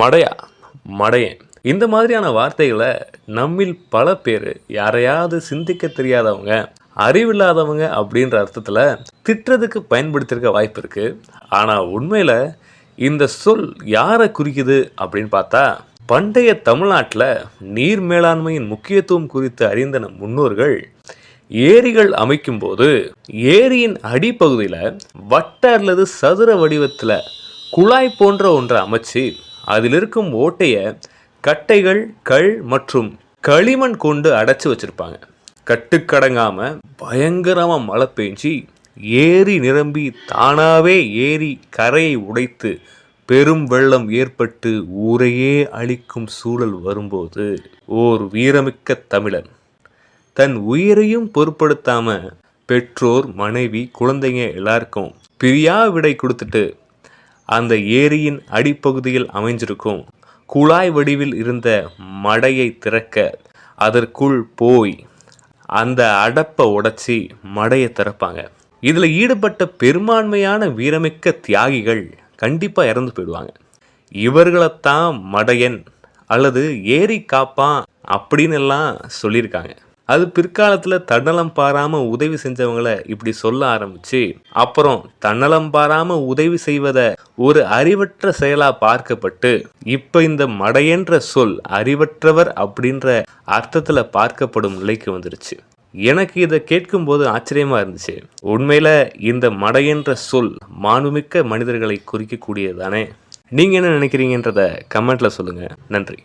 மடையா மடையன். இந்த மாதிரியான வார்த்தைகளை நம்மில் பல பேர் யாரையாவது சிந்திக்க தெரியாதவங்க அறிவில்லாதவங்க அப்படின்ற அர்த்தத்தில் திட்டுறதுக்கு பயன்படுத்தியிருக்க வாய்ப்பு இருக்குது ஆனால் உண்மையில் இந்த சொல் யாரை குறிக்குது அப்படின்னு பார்த்தா பண்டைய தமிழ்நாட்டில் நீர் மேலாண்மையின் முக்கியத்துவம் குறித்து அறிந்த நம் முன்னோர்கள் ஏரிகள் அமைக்கும்போது ஏரியின் அடிப்பகுதியில் வட்ட அல்லது சதுர வடிவத்தில் குழாய் போன்ற ஒன்றை அமைச்சு அதில் இருக்கும் ஓட்டையை கட்டைகள் கல் மற்றும் களிமண் கொண்டு அடைச்சி வச்சிருப்பாங்க. கட்டுக்கடங்காமல் பயங்கரமாக மழை பெஞ்சி ஏரி நிரம்பி தானாகவே ஏரி கரையை உடைத்து பெரும் வெள்ளம் ஏற்பட்டு ஊரையே அழிக்கும் சூழல் வரும்போது ஓர் வீரமிக்க தமிழன். தன் உயிரையும் பொருட்படுத்தாமல் பெற்றோர் மனைவி குழந்தைங்க எல்லாருக்கும் பிரியா விடை கொடுத்துட்டு அந்த ஏரியின் அடிப்பகுதியில் அமைஞ்சிருக்கும். குழாய் வடிவில் இருந்த மடையை திறக்க அதற்குள் போய் அந்த அடப்பை உடைச்சி மடையை திறப்பாங்க. இதில் ஈடுபட்ட பெரும்பான்மையான வீரமிக்க தியாகிகள் கண்டிப்பாக இறந்து போயிடுவாங்க. இவர்களைத்தான் மடையன் அல்லது ஏரி காப்பான் அப்படின்னு எல்லாம் சொல்லியிருக்காங்க. அது பிற்காலத்தில் தன்னலம் பாராமல் உதவி செஞ்சவங்களை இப்படி சொல்ல ஆரம்பிச்சு அப்புறம் தன்னலம் பாராமல் உதவி செய்வதை ஒரு அறிவற்ற செயலாக பார்க்கப்பட்டு இப்போ இந்த மடையன்ற சொல் அறிவற்றவர் அப்படின்ற அர்த்தத்தில் பார்க்கப்படும் நிலைக்கு வந்துருச்சு. எனக்கு இதை கேட்கும்போது ஆச்சரியமா இருந்துச்சு. உண்மையில இந்த மடையன்ற சொல் மாண்புமிக்க மனிதர்களை குறிக்கக்கூடியதானே நீங்க என்ன நினைக்கிறீங்கன்றத கமெண்ட்ல சொல்லுங்க. நன்றி.